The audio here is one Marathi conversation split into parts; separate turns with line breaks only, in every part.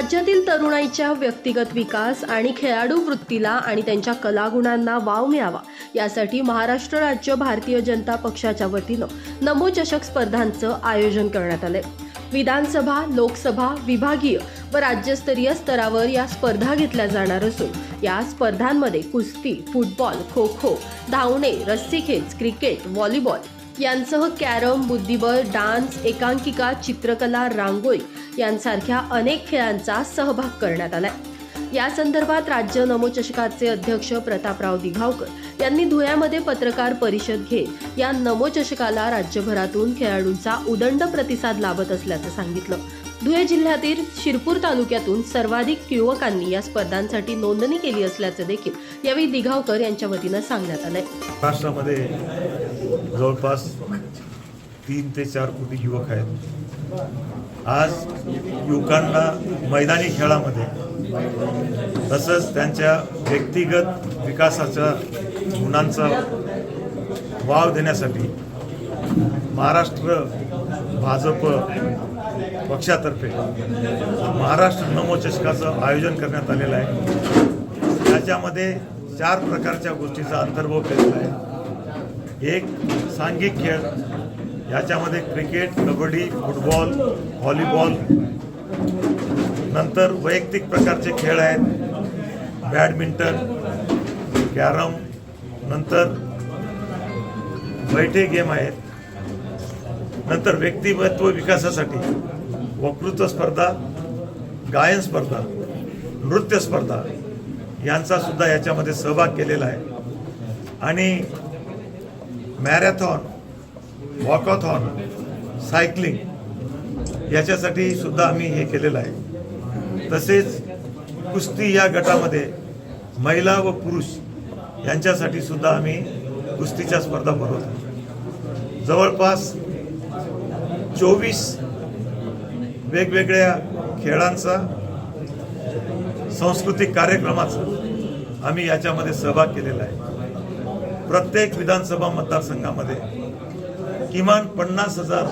राज्यातील तरुणाईच्या व्यक्तिगत विकास आणि खेळाडू वृत्तीला आणि त्यांच्या कलागुणांना वाव मिळावा यासाठी महाराष्ट्र राज्य भारतीय जनता पक्षाच्या वतीनं नमो चषक स्पर्धांचं आयोजन करण्यात आलंय. विधानसभा लोकसभा विभागीय व राज्यस्तरीय स्तरावर या स्पर्धा घेतल्या जाणार असून या स्पर्धांमध्ये कुस्ती फुटबॉल खो खो धावणे रस्सीखेच क्रिकेट व्हॉलीबॉल यांसह कॅरम बुद्धिबळ डान्स एकांकिका चित्रकला रांगोळी यांसारख्या अनेक खेळांचा सहभाग करण्यात आलाय. या संदर्भात राज्य नमोचषकाचे अध्यक्ष प्रतापराव दिघावकर यांनी धुळ्यामध्ये पत्रकार परिषद घेत या नमोचषकाला राज्यभरातून खेळाडूंचा उदंड प्रतिसाद लाभत असल्याचं सांगितलं. धुळे जिल्ह्यातील शिरपूर तालुक्यातून सर्वाधिक युवकांनी या स्पर्धांसाठी नोंदणी केली असल्याचं देखील यावेळी दिघावकर यांच्या वतीनं सांगण्यात आलंय.
महाराष्ट्रामध्ये जवळपास तीन ते चार कोटी युवक आहेत. आज युवकांना मैदानी खेळामध्ये तसंच त्यांच्या व्यक्तिगत विकासाच्या गुणांचा वाव देण्यासाठी महाराष्ट्र भाजप पक्षातर्फे महाराष्ट्र नमोचषकाचं आयोजन करण्यात आलेलं आहे. त्याच्यामध्ये चार प्रकारच्या गोष्टीचा अंतर्भाव केलेला आहे. एक सांघिक खेळ याच्यामध्ये क्रिकेट कबड्डी फुटबॉल व्हॉलीबॉल नंतर वैयक्तिक प्रकारचे खेळ आहेत. बॅडमिंटन कॅरम नंतर बैठे गेम आहेत. नंतर व्यक्तिमत्व विकासासाठी वक्तृत्व स्पर्धा गायन स्पर्धा नृत्य स्पर्धा यांचा सुद्धा याच्यामध्ये सहभाग केलेला आहे. आणि मॅरेथॉन वॉकॉथॉन सायकलिंग याच्यासाठी सुद्धा आम्ही हे केलेलं आहे. तसेच कुस्ती या गटामध्ये महिला व पुरुष यांच्यासाठी सुद्धा आम्ही कुस्तीच्या स्पर्धा भरवतो. जवळपास चोवीस वेगवेगळ्या खेळांचा सांस्कृतिक कार्यक्रमाचा आम्ही याच्यामध्ये सहभाग केलेला आहे. प्रत्येक विधानसभा मतदारसंघामध्ये किमान पन्नास हजार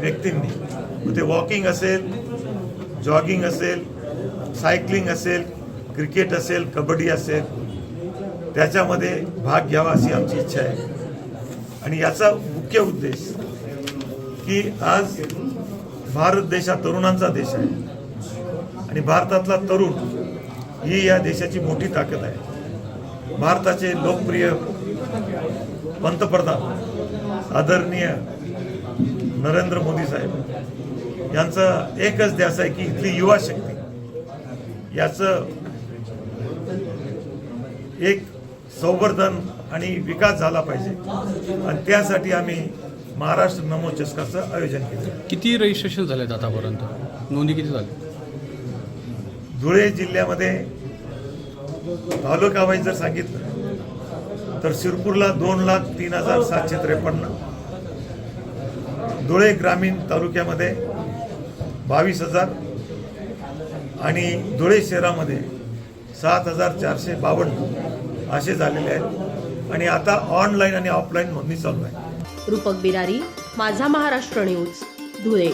व्यक्तींनी ते वॉकिंग असेल जॉगिंग असेल सायकलिंग असेल क्रिकेट असेल कबड्डी असेल त्याच्यामध्ये भाग घ्यावा अशी आमची इच्छा आहे. आणि याचा मुख्य उद्देश की आज भारत देश हा तरुणांचा देश आहे. आणि भारतातला तरुण ही या देशाची मोठी ताकद आहे. भारताचे लोकप्रिय पंतप्रधान आदरणीय नरेंद्र मोदी साहेब यांचा एकच ध्यास आहे की इथली युवा शक्ती. याचं एक संवर्धन आणि विकास झाला पाहिजे. आणि त्यासाठी आम्ही महाराष्ट्र नमो चषकाचं आयोजन केलं.
किती रजिस्ट्रेशन झालेत आतापर्यंत? नोंदी किती झाली?
धुळे जिल्ह्यामध्ये तालुका वाईज जर सांगितलं तर शिरपूरला दोन लाख तीन हजार सातशे त्रेपन्न धुळे ग्रामीण तालुक्यामध्ये बावीस हजार आणि धुळे शहरामध्ये सात हजार चारशे बावन्न असे झालेले आहेत. आणि आता ऑनलाईन आणि ऑफलाईन नोंदणी चालू आहे.
रूपक बिरारी माझा महाराष्ट्र न्यूज धुळे.